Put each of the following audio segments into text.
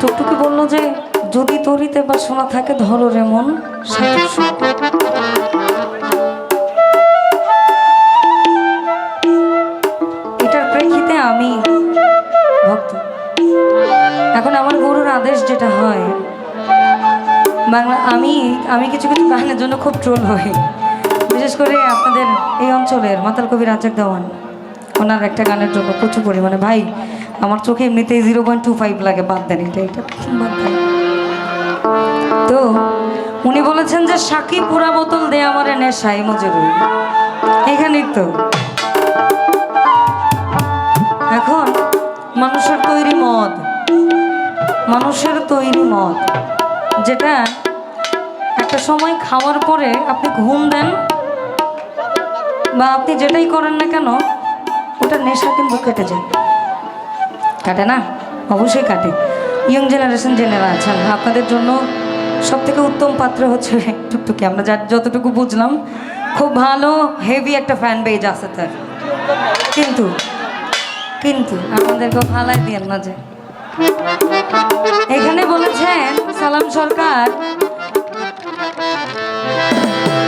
টুকটুকি বলল যে, যদি তরিতে বা শোনা থাকে, ধরো রে মন এটার প্রেক্ষিতে আমি ভক্ত। এখন আমার গুরুর আদেশ যেটা হয়, বাংলা আমি আমি কিছু কিছু গানের জন্য খুব ট্রোল হই। বিশেষ করে আপনাদের এই অঞ্চলের মাতাল কবি রাজাক দেওয়ান, ওনার একটা গানের জন্য প্রচুর পরিমাণে। ভাই, আমার চোখে এমনিতেই জিরো পয়েন্ট টু ফাইভ লাগে, বাদ দেন এটা এটা বাদ দেন। তো, উনি বলেছেন যে সাকি পুরা বোতল দে আমার নেশাই মজুরি। এখানেই তো। এখন, মানুষের তৈরি মদ, মানুষের তৈরি মদ, যেটা একটা সময় খাওয়ার পরে আপনি ঘুম দেন বা আপনি যেটাই করেন না কেন, ওটা নেশা কিন্তু কেটে যায় কাটে না? অবশ্যই কাটে। ইয়ং জেনারেশন জেনারা আছেন আপনাদের জন্য সব থেকে উত্তম পাত্র হচ্ছে টুকটুকি। আমরা যা যতটুকু বুঝলাম, খুব ভালো হেভি একটা ফ্যান বেজ আছে তার। কিন্তু কিন্তু আমাদেরকে ফালাই দিয়েন না যে। এখানে বলেছেন সালাম সরকার।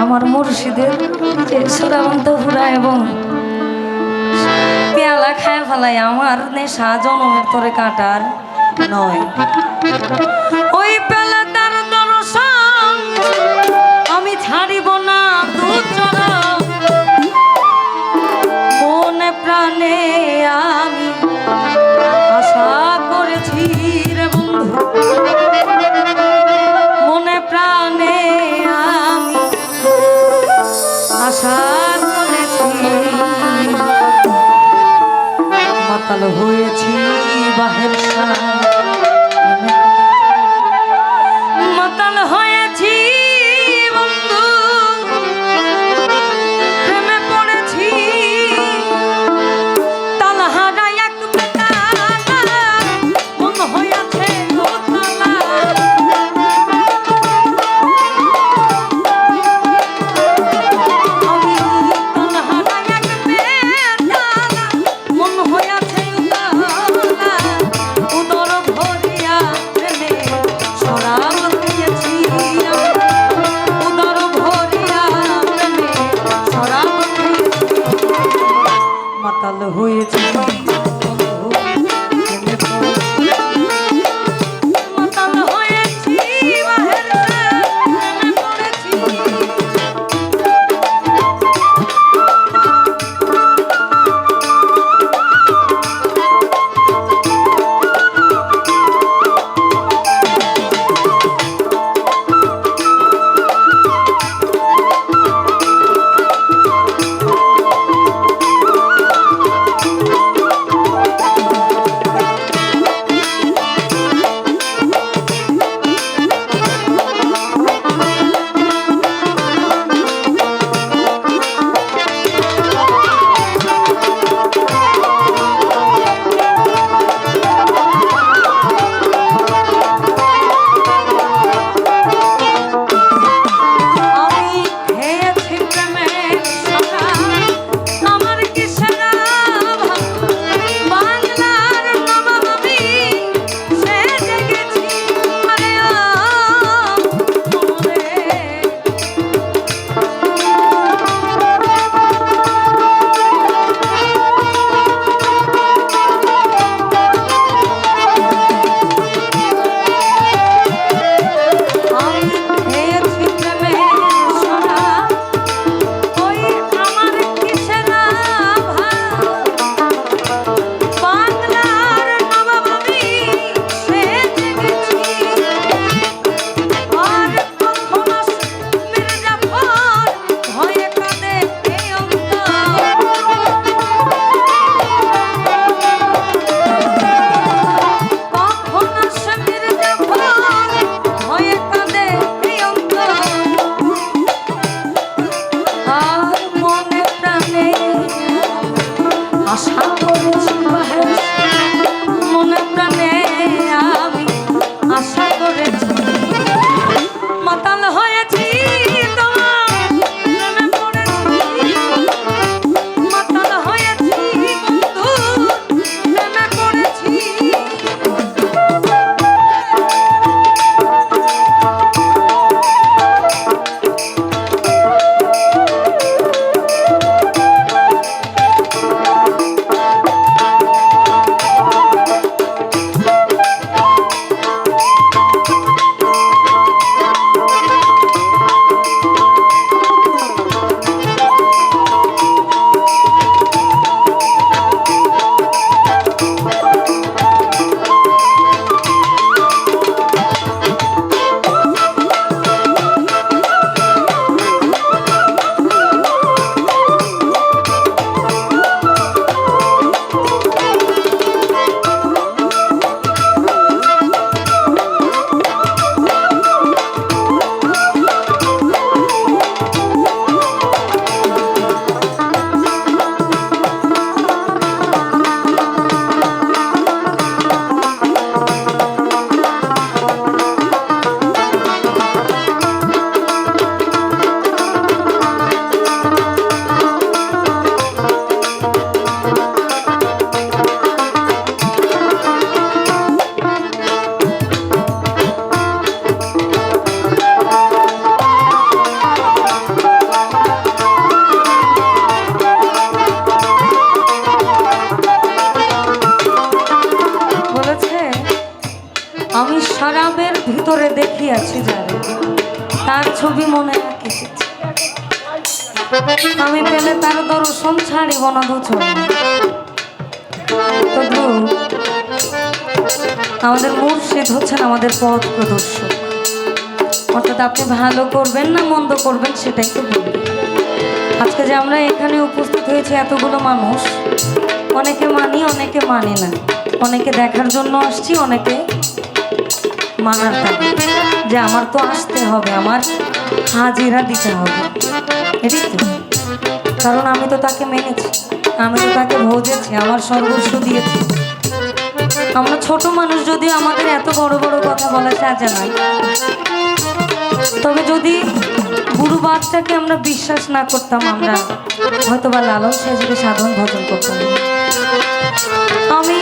আমার মুর্শিদের সুরাবন্ত হুরা এবং পেয়ালা খায় ফেলাই আমার নেশা জনমের তরে কাটার নয়। ওই পেলা তার দর্শন আমি ছাড়িব না মনে প্রাণে আমি দেখিয়াছি যারে। তার ছবি মনে এঁকেছি আমি পেলে তার দর্শন ছাড়িব না তবু আমাদের মুর্শিদ হচ্ছেন আমাদের পথ প্রদর্শক। অর্থাৎ আপনি ভালো করবেন না মন্দ করবেন সেটাই তো বলবেন আজকে যে আমরা এখানে উপস্থিত হয়েছি এতগুলো মানুষ, অনেকে মানি অনেকে মানি না। অনেকে দেখার জন্য আসছি, অনেকে মানার থাকে যে আমার তো আসতে হবে, আমার হাজিরা দিতে হবে। এটাই তো। কারণ আমি তো তাকে মেনেছি, আমি তো তাকে ভোজেছি, আমার সর্বস্ব দিয়েছি। আমরা ছোট মানুষ যদিও আমাদের এত বড় বড় কথা বলা সাজা নয় তবে যদি গুরু বাচ্চাকে আমরা বিশ্বাস না করতাম, আমরা হয়তো বা লালন সেজকে সাধন ভজন করতাম। আমি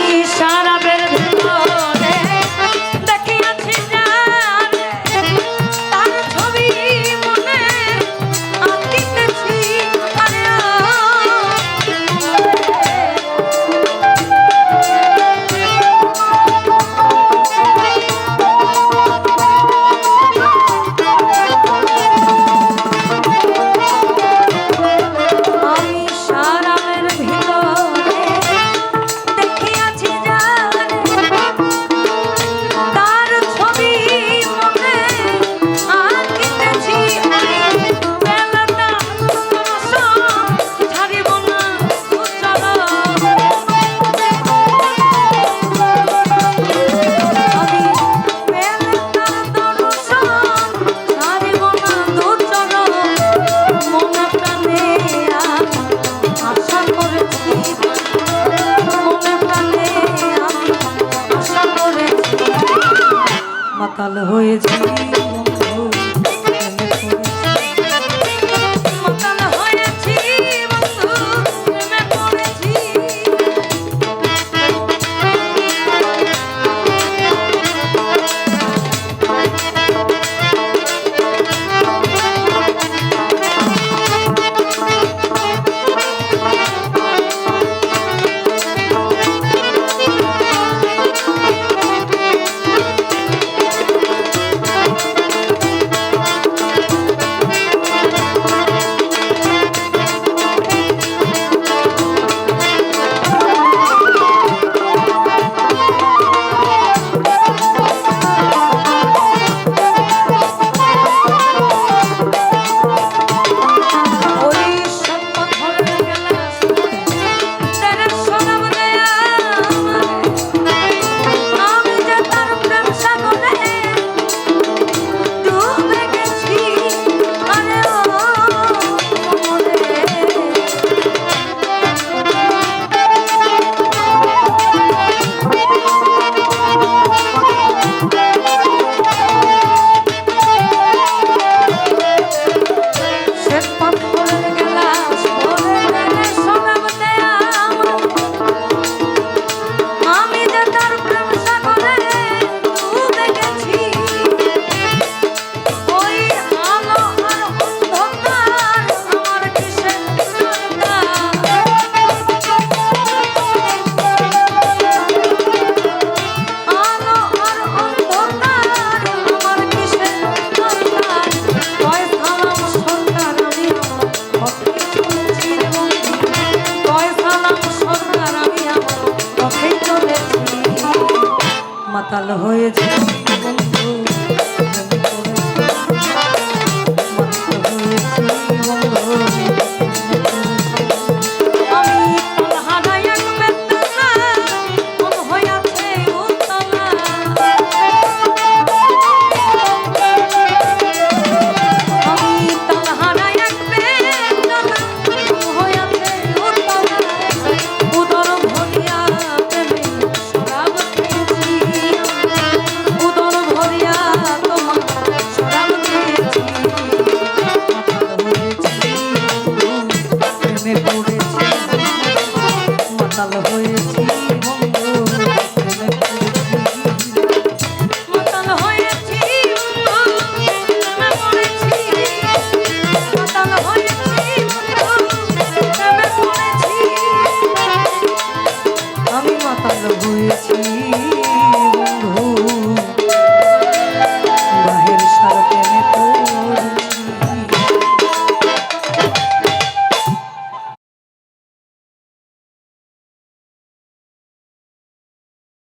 হয়েছি